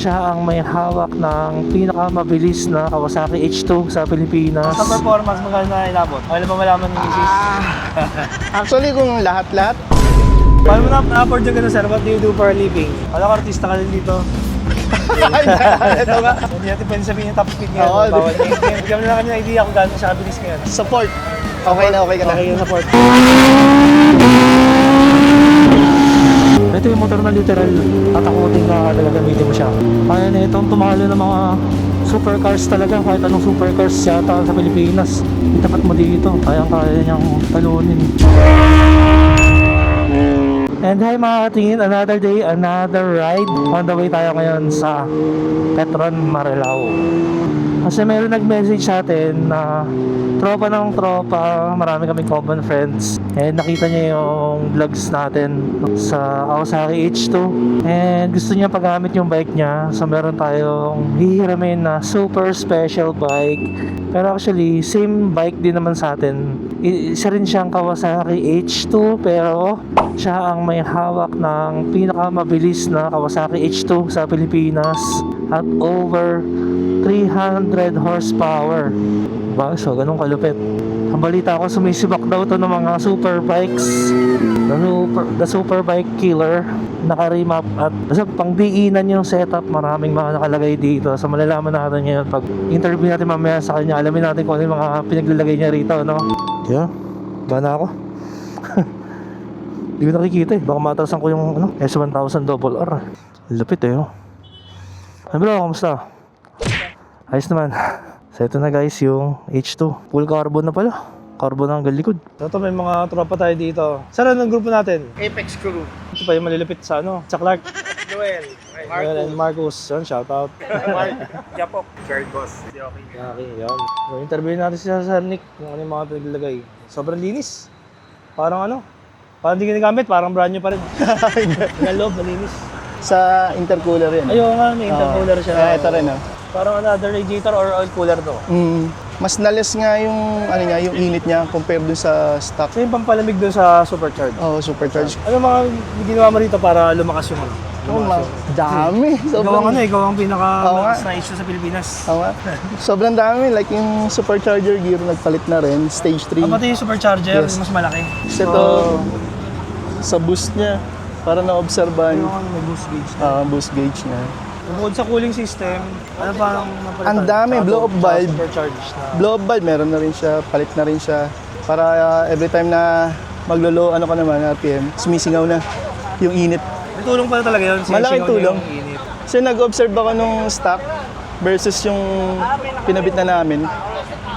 siya ang may hawak ng pinakamabilis na Kawasaki H2 sa Pilipinas. Sa performance, magkano na inabot? Ano ba malaman ni Mrs.? Actually, kung lahat-lahat, Paano mo na na-afford yung gano'n, sir? What do you do for a living? Alam ko, artista ka rin dito. ay, ito nga, Hindi natin pwede sabihin yung top speed ngayon. Oo, Bawal. Bigyan mo na kami ng idea kung gaano siya kabilis ngayon. support. Okay na, okay ka na. Okay yung support. Ito yung motor na literal tatakutin na gagamitin mo siya. Kaya na itong tumalo ng mga supercars talaga, kahit anong supercars yata sa Pilipinas. Itapat mo dito, kaya kaya niyang talunin. And hi mga katingin, another day, another ride. On the way tayo ngayon sa Petron Marilao. Kasi meron nag-message sa atin na tropa ng tropa, marami kaming common friends. And nakita niya yung vlogs natin sa Kawasaki H2. And gusto niya paggamit yung bike niya. So meron tayong hihiramin na super special bike. Pero actually, same bike din naman sa atin. Isa rin siyang Kawasaki H2 pero siya ang may hawak ng pinakamabilis na Kawasaki H2 sa Pilipinas at over 300 horsepower. Diba? So, ganun kalupit. Balita ko, sumisibak daw to ng mga super bikes. The super, the super bike killer. Naka-remap at basta pang diinan yung setup. Maraming mga nakalagay dito. So, malalaman natin ngayon pag interview natin mamaya sa kanya. Alamin natin kung ano yung mga pinaglalagay niya rito. No? Yeah. Ba na ako? Hindi ko nakikita eh. Baka matasan ko yung ano, S1000 double R. Lupit eh. Oh. Ay bro, kamusta? Ayos naman. So ito na guys yung H2. Full carbon na pala. Carbon ang galikod. So ito, may mga tropa tayo dito. Saan ang grupo natin? Apex Crew. Ito pa yung malilipit sa ano? Sa Clark. Joel. Well, and Marcus. Yan, shoutout. Mark. Japok. Third boss. Okay. Okay, yan. So, interview natin si Sir Nick kung ano yung mga pinaglalagay. Sobrang linis. Parang ano? Parang hindi ginagamit, parang brand new pa rin. Yung loob, malinis. Sa intercooler yan. Ayun nga, may intercooler siya. Kaya ito rin, oh. Parang another radiator or oil cooler to. Mm, mas nalis nga yung, ano niya, yung init niya compared dun sa stock. So yung pampalamig dun sa supercharge. Oh, supercharged. Ano mga ginawa mo rito para lumakas yung ano? Oh, ma- dami. Ikaw ang ano, ikaw ang pinaka Oo nga. na issue sa Pilipinas. Tama. Sobrang dami. Like yung supercharger gear, nagpalit na rin. Stage 3. Ah, pati yung supercharger, Yes. mas malaki. Kasi ito, sa boost niya, para na-obserbahan. Yung ano, may boost gauge. Ah, boost gauge niya. Bukod sa cooling system, ano pa ang napalitan? Ang dami, Tsaka blow-up tsaka valve. Supercharge na. Blow up valve, meron na rin siya. Palit na rin siya. Para ah, every time na maglolo, ano ka naman, RPM, sumisingaw na yung init. May tulong pala talaga yun. Malaking Sinisingaw niya tulong. yung init. Kasi nag-observe ako nung stock versus yung pinabit na namin.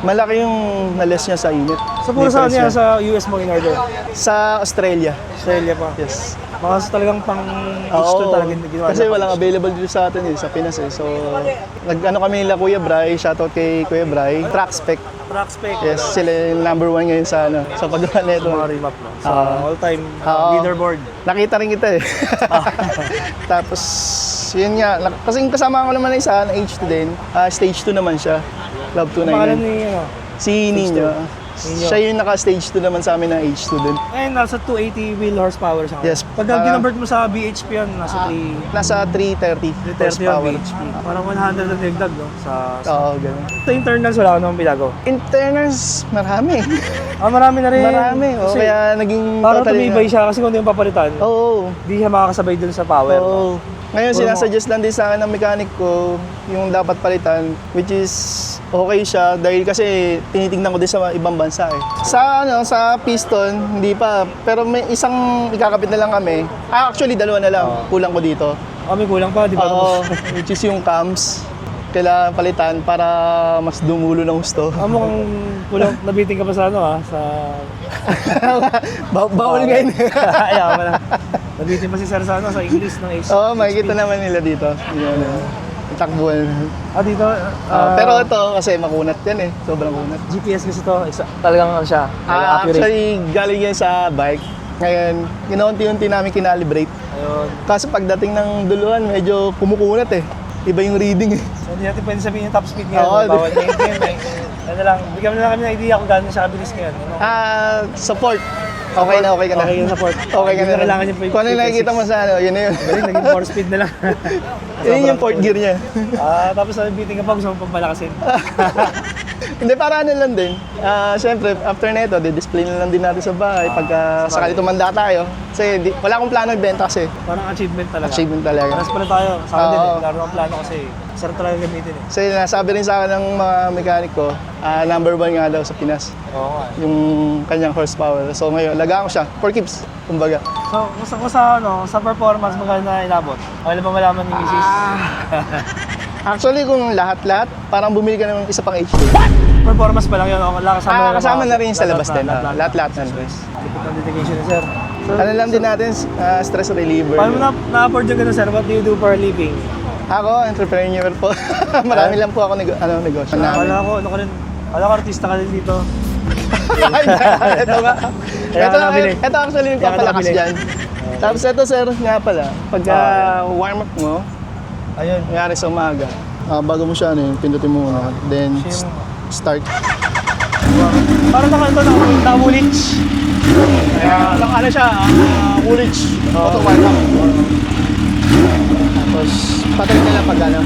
Malaki yung nales niya sa init. So puro saan Difference niya sa US mo in order? Sa Australia. Australia pa. Yes. Mga sa talagang pang H2 Oo. talaga yung ginawa. Kasi walang available dito sa atin eh, sa Pinas eh. So, nag-ano kami nila Kuya Bray, shoutout kay Kuya Bray. Track spec. Track spec. Yes, sila yung number one ngayon sa ano, sa paggawa nito. Mga remap no? Sa Ah. all-time Oo. leaderboard. Nakita rin kita eh. Tapos, yun nga, nak- kasama ko naman na isa, na H2 din, ah, stage 2 naman siya. Love Ang pangalan 299. ni ano? Si Nino. Nino. Siya yung naka-stage 2 naman sa amin na H2 din. Ngayon, nasa 280 wheel horsepower siya. Yes. Pag Ah. ginonvert mo sa BHP yan, nasa 3... Nasa 330 330 yung horsepower. BHP. Parang 100 na dagdag, no? Sa, sa, Oo, ganun. sa internals, wala ka namang pinago. Internals, marami. Ah, marami na rin. marami. Oh, Kasi kaya naging parang totally tumibay na- siya kasi kung hindi yung papalitan, Oo. hindi siya makakasabay dun sa power. Oo. Ngayon, Puro sinasuggest lang din sa akin ng mechanic ko yung dapat palitan, which is okay siya dahil kasi tinitingnan ko din sa ibang bansa eh. Sa ano, sa piston, hindi pa. Pero may isang ikakapit na lang kami. Ah, actually, dalawa na lang. Kulang ko dito. Ah, may kulang pa, di ba? Oo, which is yung cams. Kailangan palitan para mas dumulo ng gusto. Ah, mukhang kulang, nabiting ka pa sa ano ah, sa... Ba- bawal ngayon. Ayaw mo na. Nabiting pa si Sir sa ano, sa English ng H. Oo, makikita naman nila dito. Yun, yun. Takbuhan. Ah, dito, Ah, ah, pero ito, kasi makunat yan eh. Sobrang kunat. GPS kasi to, isa, talagang ano siya, Ah, accurate. actually, galing yan sa bike. Ngayon, ginaunti-unti namin kinalibrate. Ayun. Kaso pagdating ng duluhan, medyo kumukunat eh. Iba yung reading eh. So, hindi natin pwede sabihin yung top speed ngayon. Oo, bawal ngayon ngayon. eh. Ano lang, bigyan mo na lang kami ng idea kung gaano siya kabilis ngayon. Ano? Ah, support. Okay na, okay ka na. Okay yung support. Okay ka na. kailangan yung Kung ano yung nakikita mo sa ano, yun na yun. Galing, naging 4 speed na lang. Yun yung port gear niya. Ah, tapos sabi beating ka pa, gusto mo pang palakasin. Hindi, para ano lang din. Ah, Siyempre, after nito, di-display na lang din natin sa bahay pagka sakali tumanda tayo. Kasi di, wala akong plano ibenta kasi. Parang achievement talaga. Achievement talaga. Paras pala tayo. Sa akin din, eh. Laro ang plano kasi. Sarap talaga gamitin eh. Kasi nasabi rin sa akin ng mga mechanic ko, ah, number one nga daw sa Pinas. Oo nga. eh. Yung kanyang horsepower. So ngayon, lagaan ko siya. For keeps, kumbaga. So, kung sa, kung sa, ano, sa performance, magkano na inabot? Okay na ba malaman ni Mrs.? Actually, kung lahat-lahat, parang bumili ka ng isa pang HD. performance pa lang yun. o Wala kasama Ah, kasama na rin sa labas din. ah, Lahat-lahat na. Tipid ng dedication sir. So, Ano lang din natin, ah, stress reliever. paano mo na, na-afford yung ganun, sir? What do you do for a living? Ako, entrepreneur po. Marami lang po ako nego- ano, negosyo namin. Akala ko, ano ka rin, akala ko artista ka rin dito. Ito nga. Ito, ito actually yung papalakas dyan. Tapos ito sir, nga pala, pagka warm up mo, Ayun. nangyari sa umaga, ah, bago mo siya, ano, yun, pindutin mo muna, then Siya s- start. Parang naka, ito, naka, naka-mullich. Kaya, lang, ano siya, uh, Woolwich, auto warm up. Tapos, patay na lang pag ano.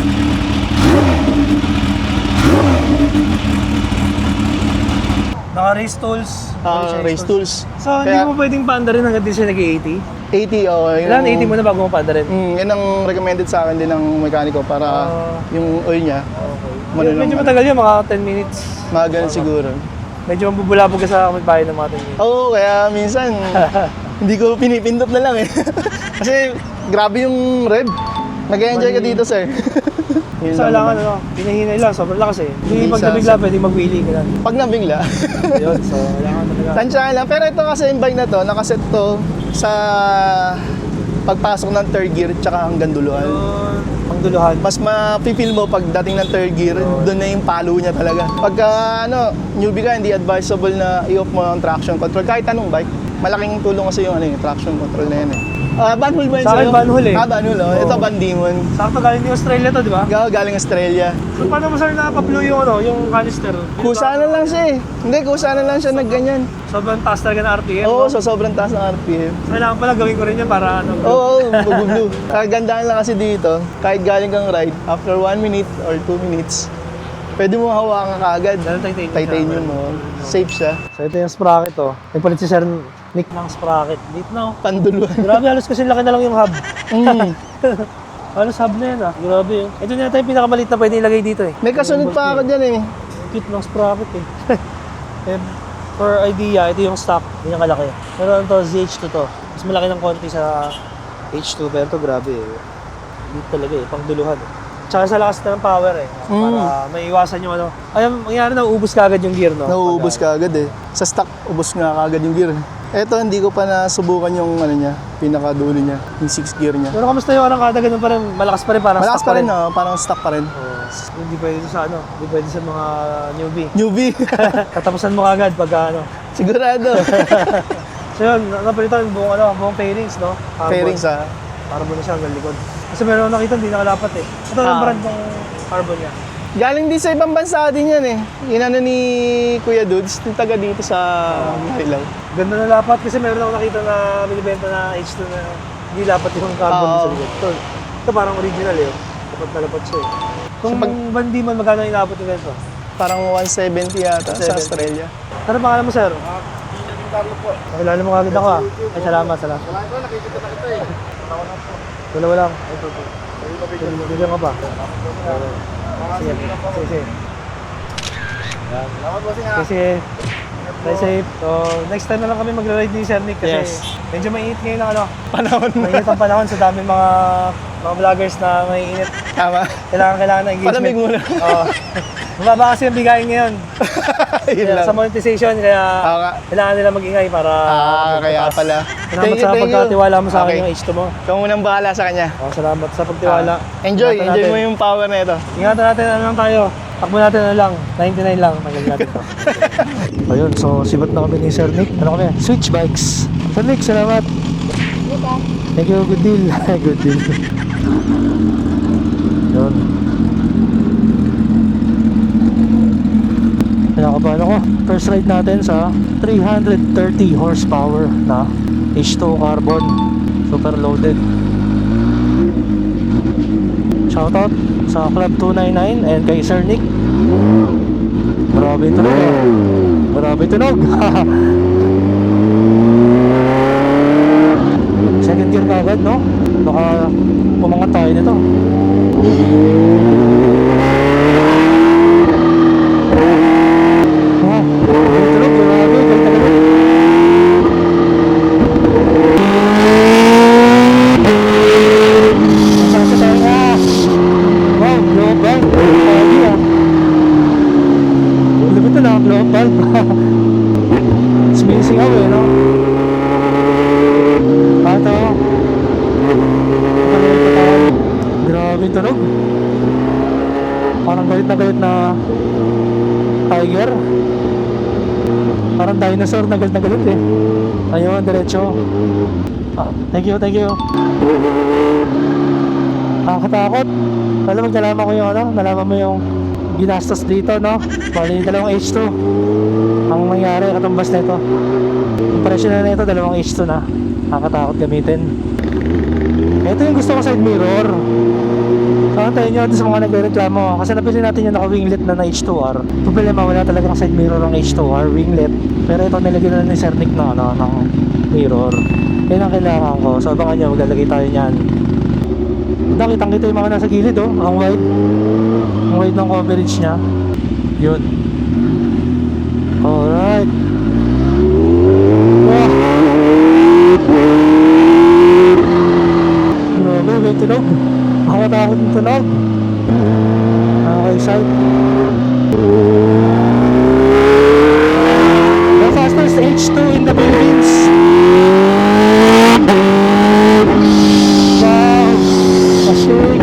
Naka-race tools. ah, race tools. So, hindi Kaya- mo pwedeng paanda rin hanggang di siya nag-80? 80, oh, yung, Kailan 80 mo na bago mo paanda rin? Mm, yun ang recommended sa akin din ng mekaniko para Ah. yung oil niya, Okay. Medyo ano. matagal yun, mga 10 minutes. mga ganun siguro. Medyo mabubulabog ka sa bahay ng mga 10 minutes. Oo, kaya minsan hindi ko pinipindot na lang eh. Kasi grabe yung rev. Nag-enjoy ka dito, sir. Yun So, lang kailangan ano, pinahinay lang, sobrang lakas eh. Hindi pag nabigla, pwede mag-wheelie ka lang. Pag nabigla, Yun, so kailangan talaga. tansyahan lang. Pero ito kasi yung bike na to, nakaset to sa pagpasok ng third gear tsaka hanggang duluan. Yun, Ang duluhan. Mas mapipil mo pag dating ng third gear, doon na yung palo niya talaga. Pagka ano, newbie ka, hindi advisable na i-off mo ang traction control. Kahit anong bike, malaking tulong kasi yung ano, yung traction control na yan eh. Ah, Banhul ba yun Sa akin, sa'yo? Banhul eh. Ah, Banhul oh. Oo. Ito, Bandimon. Sakto galing ni Australia to, di ba? Gawa galing Australia. So, paano mo sir napaplo yung ano, yung canister? Kusa na lang siya eh. Hindi, kusa na lang siya nagganyan. Sobrang taas talaga ng RPM. Oo, no? so sobrang taas ng RPM. Kailangan pala gawin ko rin yan para ano. Oo, oh, bugublu. Kagandahan lang kasi dito, kahit galing kang ride, after 1 minute or 2 minutes, pwede mo hawakan kaagad. Dahil titanium. Titanium mo. Safe siya. So ito yung sprocket to. Nagpalit si Sir Nick ng sprocket. Dito na oh. Panduluan. Grabe, halos kasi laki na lang yung hub. Mm. halos hub na yan ah. Grabe yun. Ito na yata yung pinakamalit na pwede ilagay dito eh. May kasunod pa ako dyan eh. Cute ng sprocket eh. And for idea, ito yung stock. Hindi yung kalaki. Pero ano to, ZH2 to. Mas malaki ng konti sa H2 pero to grabe eh. Dito talaga eh, pangduluhan eh. Tsaka sa lakas na ng power eh. Para may iwasan yung ano. Ay, mangyari na uubos ka agad yung gear no? Nauubos ka agad eh. Sa stock, ubos nga agad yung gear. Eto, hindi ko pa nasubukan yung ano niya, pinakadulo niya, yung 6 gear niya. Pero kamusta yung arangkada ganun pa rin? Malakas pa rin, parang Malakas stock pa rin, no? parang stock pa rin. Oo. hindi pwede sa ano, hindi pwede sa mga newbie. Newbie. Katapusan mo kagad pagka ano. Sigurado. So yun, na- napalitan buong ano, buong fairings, no? Carbon. Fairings ah. Carbon na siya hanggang likod. Kasi meron ako nakita, hindi nakalapat eh. Ito ang Ah. brand ng carbon niya. Galing din sa ibang bansa din yan eh. Inano ni Kuya Dudes, yung taga dito sa Marilao. Ganda na lapat kasi meron ako nakita na binibenta na H2 na hindi lapat yung carbon Oo. sa likod. Ito, ito parang original eh. Lapat na lapat siya eh. Kung pag- bandi man, magkano inabot yung ganito? Parang 170 yata sa 170. Australia. Ano pangalan mo, sir? Nakilala mo kagad ako ah. Ay, salamat, salamat. Wala, wala. Ito, ito. Bigyan ka pa. Sige, sige, sige. Yan. Kasi, stay safe. So, next time na lang kami magra-ride ni Sir Nick kasi Yes. medyo mainit ngayon ang ano. Panahon na. Mainit ang panahon sa daming mga mga vloggers na maiinit. Tama. Kailangan, kailangan ng engagement. Palamig muna. Oo. Mababa kasi ang bigayin ngayon. Yun Kaya lang. sa monetization, kaya Oo nga. kailangan nila mag-ingay para Ah, kaya pala. Salamat sa pagkatiwala mo sa akin Okay. yung H2 mo. Ikaw munang bahala sa kanya. Oh, salamat sa pagtiwala. Ah, enjoy, Ingatan enjoy natin. mo yung power na ito. Ingatan natin, ano lang tayo. Takbo natin na lang. 99 lang. Tagal natin to. Ayun, so sibat na kami ni Sir Nick. Ano kami? Switch bikes. Sir Nick, salamat. Thank you, good deal. good deal. Yun. Kinakabahan ako. Oh, first ride natin sa 330 horsepower na H2 carbon. Super loaded. Shoutout sa Club 299 and kay Sir Nick. Grabe tunog ah. Grabe tunog. Second gear ka agad, no? Baka pumangat tayo nito. Ah, may tunog, grabe, ganda naman. Masasa tayo nga. Wow, global. Grabe ah. Lupit na lang, global. Spacing ako eh, no? Ato. Grabe yung tunog. Parang galit na galit na tiger. Parang dinosaur na galit eh. Ayun, diretso. Ah, thank you, thank you. Nakakatakot. Alam mo, nalaman ko yung ano, nalaman mo yung ginastos dito, no? Bali, dalawang H2. Ang nangyari, katumbas na ito. Yung presyo na nito, dalawang H2 na. Nakakatakot gamitin. Ito yung gusto ko side mirror. Kakantayin nyo doon sa mga nagre-reklamo. Kasi napili natin yung naka-winglet na na H2R. Problema, wala talagang side mirror ang H2R, winglet. Pero ito nilagyan na ni Sir Nick na, ano, ng mirror. Yan ang kailangan ko. So abangan nyo, maglalagay tayo niyan. Nakitang kita yung mga nasa gilid oh, ang wide. Ang wide ng coverage niya. Yun. Alright. Wow. Grabe, may tunog. Nakakatakot yung tunog. Nakaka-excite. The fastest H2 in the Philippines. Wow! Asik!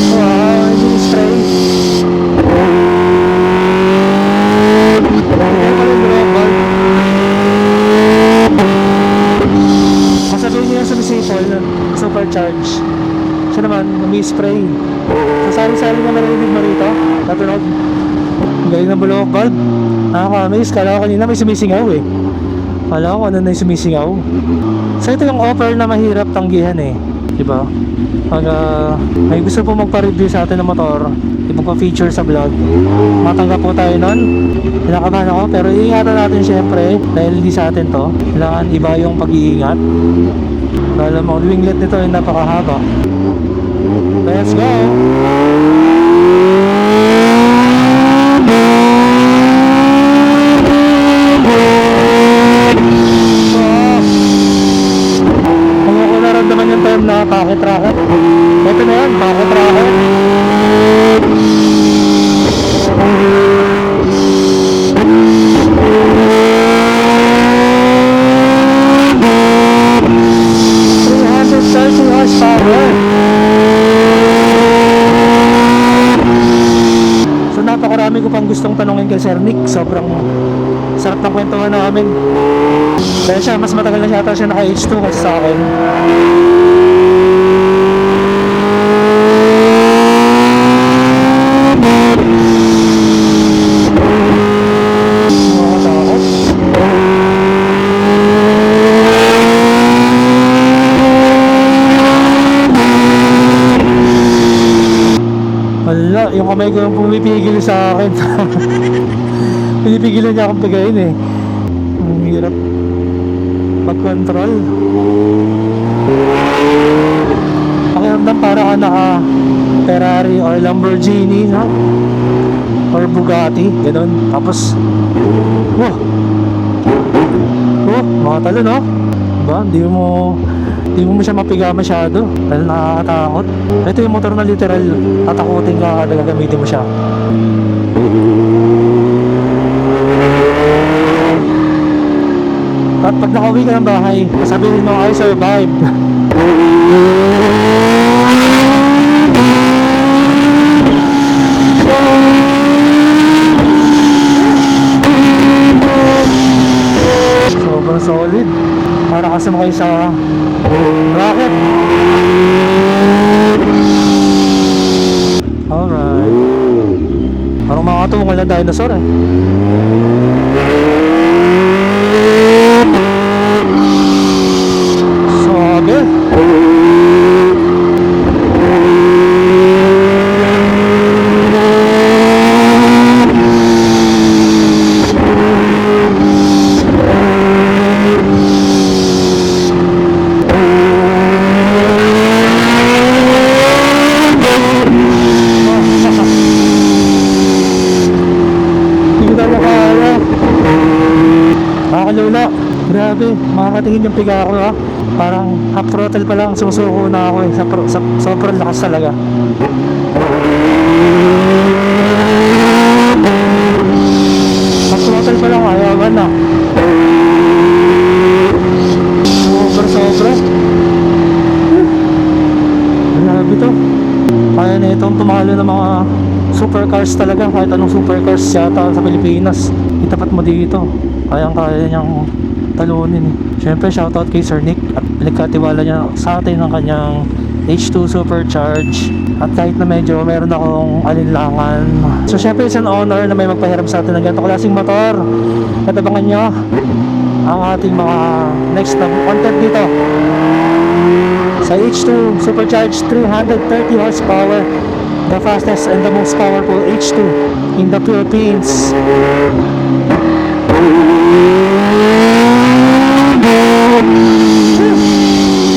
Wow, hindi spray. Ayan pa rin global. Masabihin niyo yung sumisipol, supercharge. Siya naman, umi-spray. Sasali-sali na marinig mo rito, natunog. Bulb. Nakaka-amaze, kala ko kanina may sumisingaw eh. Kala ko ano na yung sumisingaw. So ito yung offer na mahirap tanggihan eh. Diba? Pag ah, may gusto po magpa-review sa atin ng motor, ipagpa-feature sa vlog, matanggap po tayo nun. Kinakabahan ako, pero iingatan natin syempre, dahil hindi sa atin to. Kailangan iba yung pag-iingat. Alam mo, winglet nito ay napakahaba. Let's go! Ah! Ayoko naramdaman yung term na pocket rocket. Ito na yan, pocket rocket. Three hundred thirty horsepower. So napakarami ko pang gustong tanongin kay Sir Nick. Sobrang sarap ng kwentuhan namin. Dahil siya, mas matagal na siya ata siya naka H2 kasi sa akin. Wala, yung kamay ko yung pumipigil sa akin. Pinipigilan niya akong pigayin eh. Ang hirap mag-control. Pakiramdam para ka naka Ferrari or Lamborghini, no? Or Bugatti, ganun. Tapos, wow! Oh, mga talo, no? Diba? Hindi mo, hindi mo siya mapiga masyado. Dahil nakakatakot. Ito yung motor na literal, tatakutin ka kada gagamitin mo siya. At pag nakauwi ka ng bahay, sabihin mo, I survived. Sobrang solid. Para kasi mo kayo sa rocket. Alright. Parang Mga tungal na dinosaur eh. Sabi. Hindi ko na makaya. Nakakalula. Grabe, makakatingin yung piga ko ha. Parang half throttle pa lang, sumusuko na ako eh. Sa, sa, sobrang lakas talaga. Half throttle pa lang, ayawan na. Sobra, sobra. Grabe to. Kaya na itong tumalo ng mga supercars talaga. Kahit anong supercars yata sa Pilipinas. Itapat mo dito. Kayang kaya niyang talunin eh. Siyempre, shoutout kay Sir Nick at pinagkatiwala niya sa atin ng kanyang H2 Supercharge. At kahit na medyo meron akong alinlangan. So syempre it's an honor na may magpahiram sa atin ng ganito klaseng motor. At abangan nyo ang ating mga next na content dito. Sa H2 Supercharged 330 horsepower. The fastest and the most powerful H2 in the Philippines